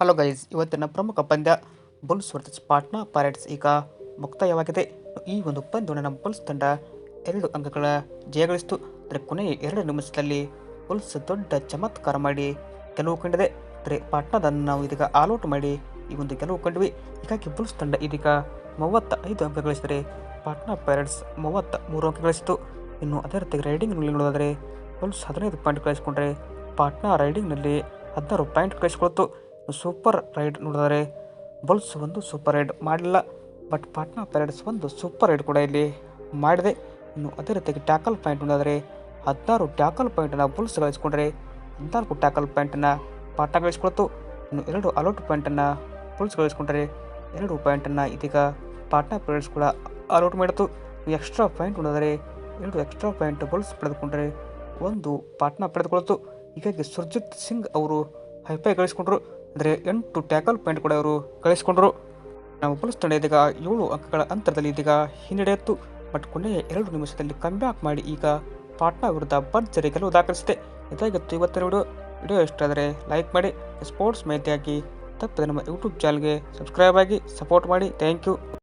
Hello guys ಇವತ್ತಿನ ಪ್ರಮುಖ ಪಂದ್ಯ ಬುಲ್ಸ್ ವರ್ಸಸ್ ಪಾಟ್ನಾ ಪೈರೇಟ್ಸ್ ಈಗ ಮುಕ್ತಾಯವಾಗಿದೆ. ಈ ಒಂದು ಪಂದ್ಯವನ್ನು ನಮ್ಮ ಬುಲ್ಸ್ ತಂಡ ಎರಡು ಅಂಕಗಳ ಜಯಗಳಿಸಿತು. ಅಂದರೆ ಕೊನೆಯ ಎರಡು ನಿಮಿಷದಲ್ಲಿ ಬುಲ್ಸ್ ದೊಡ್ಡ ಚಮತ್ಕಾರ ಮಾಡಿ ಗೆಲುವು ಕಂಡಿದೆ. ಆದರೆ ಪಾಟ್ನಾದನ್ನು ನಾವು ಇದೀಗ ಆಲ್ಔಟ್ ಮಾಡಿ ಈ ಒಂದು ಗೆಲುವು ಕಂಡ್ವಿ. ಹೀಗಾಗಿ ಬುಲ್ಸ್ ತಂಡ ಇದೀಗ ಮೂವತ್ತ ಐದು ಅಂಕ ಗಳಿಸಿದರೆ ಪಾಟ್ನಾ ಪೈರೇಟ್ಸ್ ಮೂವತ್ತ ಮೂರು ಅಂಕ ಗಳಿಸಿತು. ಇನ್ನು ಅದೇ ರೀತಿ ರೈಡಿಂಗ್ನಲ್ಲಿ ನೋಡೋದಾದರೆ ಬುಲ್ಸ್ ಹದಿನೈದು ಪಾಯಿಂಟ್ ಗಳಿಸಿಕೊಂಡ್ರೆ ಪಾಟ್ನಾ ರೈಡಿಂಗ್ನಲ್ಲಿ ಹದಿನಾರು ಪಾಯಿಂಟ್ ಗಳಿಸಿಕೊಳ್ತು. ಸೂಪರ್ ರೈಡ್ ನೋಡಿದರೆ, ಬುಲ್ಸ್ ಒಂದು ಸೂಪರ್ ರೈಡ್ ಮಾಡಲಿಲ್ಲ ಬಟ್ ಪಾಟ್ನಾ ಪ್ಯಾರೇಡ್ಸ್ ಒಂದು ಸೂಪರ್ ರೈಡ್ ಕೂಡ ಇಲ್ಲಿ ಮಾಡಿದೆ. ಇನ್ನು ಅದೇ ರೀತಿಯಾಗಿ ಟ್ಯಾಕಲ್ ಪಾಯಿಂಟ್ ನೋಡಿದರೆ, ಹದಿನಾರು ಟ್ಯಾಕಲ್ ಪಾಯಿಂಟನ್ನು ಬುಲ್ಸ್ ಗಳಿಸ್ಕೊಂಡ್ರೆ, ಹದಿನಾಲ್ಕು ಟ್ಯಾಕಲ್ ಪಾಯಿಂಟನ್ನು ಪಾಟ್ನಾ ಗಳಿಸ್ಕೊಳ್ತು. ಇನ್ನು ಎರಡು ಅಲೌಟ್ ಪಾಯಿಂಟನ್ನು ಬುಲ್ಸ್ ಗಳಿಸ್ಕೊಂಡ್ರೆ, ಎರಡು ಪಾಯಿಂಟನ್ನು ಇದೀಗ ಪಾಟ್ನಾ ಪೈರೇಟ್ಸ್ ಕೂಡ ಅಲೌಟ್ ಮಾಡಿತು ಎಕ್ಸ್ಟ್ರಾ ಪಾಯಿಂಟ್ ನೋಡಿದರೆ, ಎರಡು ಎಕ್ಸ್ಟ್ರಾ ಪಾಯಿಂಟ್ ಬುಲ್ಸ್ ಪಡೆದುಕೊಂಡ್ರೆ, ಒಂದು ಪಾಟ್ನಾ ಪಡೆದುಕೊಳ್ತು ಹೀಗಾಗಿ ಸುರ್ಜಿತ್ ಸಿಂಗ್ ಅವರು ಹೈಫೈ ಗಳಿಸ್ಕೊಂಡ್ರು. ಅಂದರೆ ಎಂಟು ಟ್ಯಾಕಲ್ ಪಾಯಿಂಟ್ ಕೂಡ ಅವರು ಕಳಿಸಿಕೊಂಡರು. ನಾವು ಪೊಲೀಸ್ ತಂಡ ಇದೀಗ ಏಳು ಅಂಕಗಳ ಅಂತರದಲ್ಲಿ ಇದೀಗ ಹಿನ್ನಡೆಯಿತ್ತು. ಬಟ್ ಕೊನೆಯ ಎರಡು ನಿಮಿಷದಲ್ಲಿ ಕಮ್ಬ್ಯಾಕ್ ಮಾಡಿ ಈಗ ಪಾಟ್ನಾ ವಿರುದ್ಧ ಭರ್ಜರಿ ಗೆಲುವು ದಾಖಲಿಸಿದೆ. ಇದಾಗಿತ್ತು ಇವತ್ತಿನ ವಿಡಿಯೋ. ವಿಡಿಯೋ ಇಷ್ಟ ಆದರೆ ಲೈಕ್ ಮಾಡಿ ಸ್ಪೋರ್ಟ್ಸ್ ಮಾಹಿತಿಯಾಗಿ ತಪ್ಪದೆ ನಮ್ಮ ಯೂಟ್ಯೂಬ್ ಚಾನಲ್ಗೆ ಸಬ್ಸ್ಕ್ರೈಬ್ ಆಗಿ ಸಪೋರ್ಟ್ ಮಾಡಿ. Thank you